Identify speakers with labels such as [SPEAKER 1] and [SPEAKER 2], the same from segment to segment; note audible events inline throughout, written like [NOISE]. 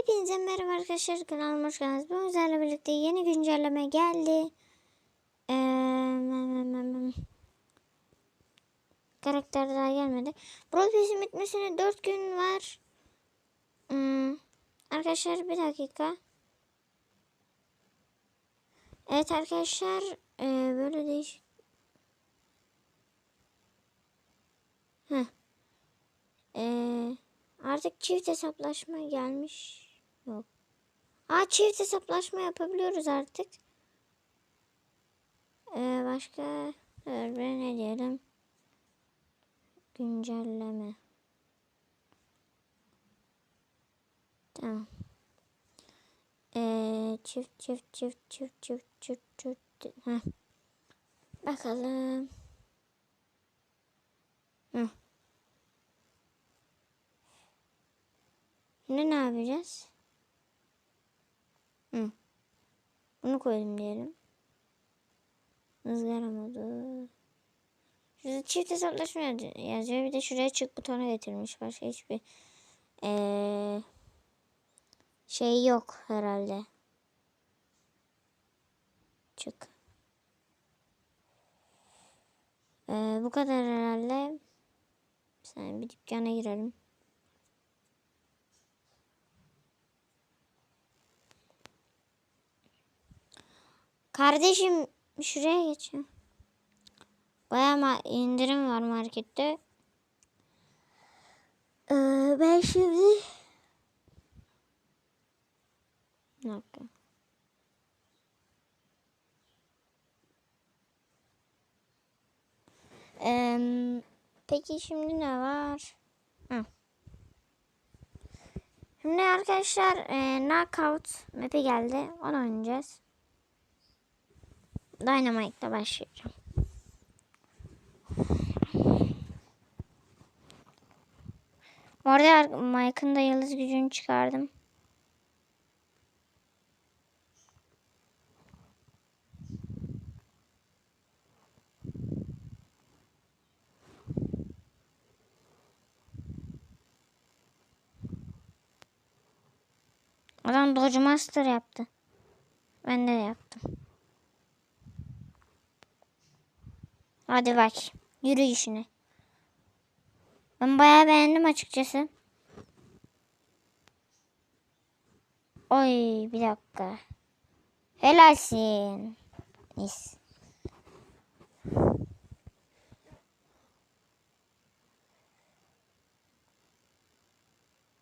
[SPEAKER 1] Hepinize merhaba arkadaşlar kanalıma hoş geldiniz. Bugün sizlerle birlikte yeni güncelleme geldi. Ee, karakter daha gelmedi. Brawl Pass'in bitmesine 4 gün var. Hmm, arkadaşlar bir dakika. Evet arkadaşlar ee, böyle değişik. Heh. Artık çift hesaplaşma gelmiş. Yok. Aa çift hesaplaşma yapabiliyoruz artık. Ee, başka ben ne diyelim? Güncelleme. Tamam. Ee, çift çift çift çift çift çift çift. Heh. Bakalım. Heh. Şimdi ne yapacağız? Hı. Bunu koydum diyelim. Izgara modu. Şurada çift hesaplaşma yazıyor. Bir de şuraya çık butonu getirmiş. Başka hiçbir ee, şey yok herhalde. Çık. Ee, bu kadar herhalde. Sen bir dükkana girelim. Kardeşim şuraya geç. Baya indirim var markette. Ee, ben şimdi bir dakika. Ee, peki şimdi ne var? Hı. Şimdi arkadaşlar e, Knockout map'i geldi. Onu oynayacağız. Dynamite'la başlayacağım. Orada Mike'ın da yıldız gücünü çıkardım. Adam Dodge Master yaptı. Ben de yaptım. Hadi bak. Yürü işine. Ben bayağı beğendim açıkçası. Oy bir dakika. Helalsin. Mis.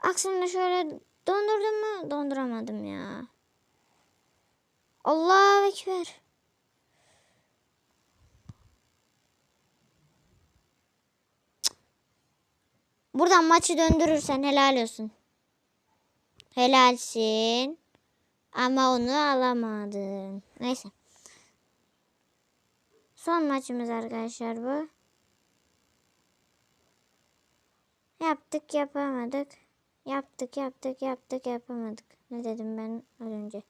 [SPEAKER 1] Aksine şöyle dondurdum mu? Donduramadım ya. Allahu Ekber. Buradan maçı döndürürsen helal olsun. Helalsin. Ama onu alamadın. Neyse. Son maçımız arkadaşlar bu. Yaptık yapamadık. Yaptık yaptık yaptık yapamadık. Ne dedim ben az önce.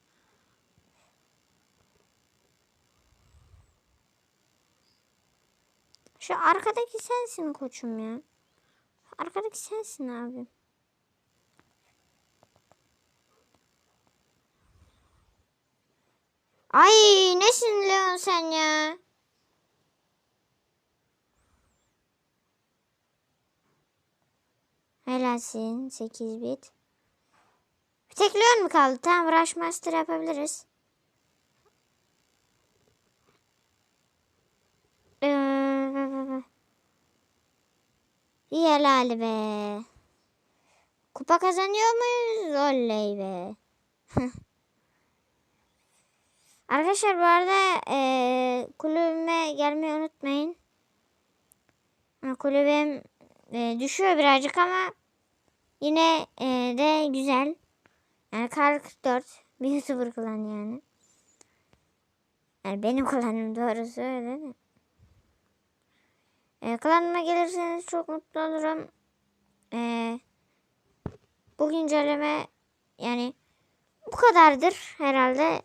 [SPEAKER 1] Şu arkadaki sensin koçum ya. Arkadaki sensin abi. Ay nesin Leon sen ya? Helalsin 8 bit. Bir tek Leon mu kaldı? Tamam Rush Master yapabiliriz. Ee, İyi helal be. Kupa kazanıyor muyuz? Oley be. [LAUGHS] Arkadaşlar bu arada e, kulübüme gelmeyi unutmayın. Kulübüm e, düşüyor birazcık ama yine e, de güzel. Yani kar 44 bir YouTuber klan yani. Yani benim klanım doğrusu öyle de. E, klanıma gelirseniz çok mutlu olurum. E, bu güncelleme yani bu kadardır herhalde.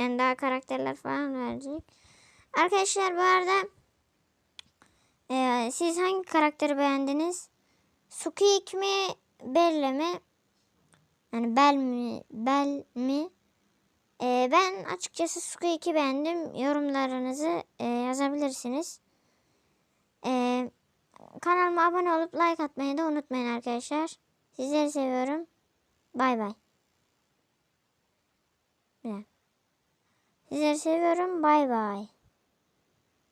[SPEAKER 1] Yani daha karakterler falan verecek. Arkadaşlar bu arada e, siz hangi karakteri beğendiniz? Sukik mi? Belle mi? Yani bel mi? Bel mi? Ee, ben açıkçası Squeak'i beğendim. Yorumlarınızı e, yazabilirsiniz. Ee, kanalıma abone olup like atmayı da unutmayın arkadaşlar. Sizleri seviyorum. Bay bay. Sizleri seviyorum. Bay bay.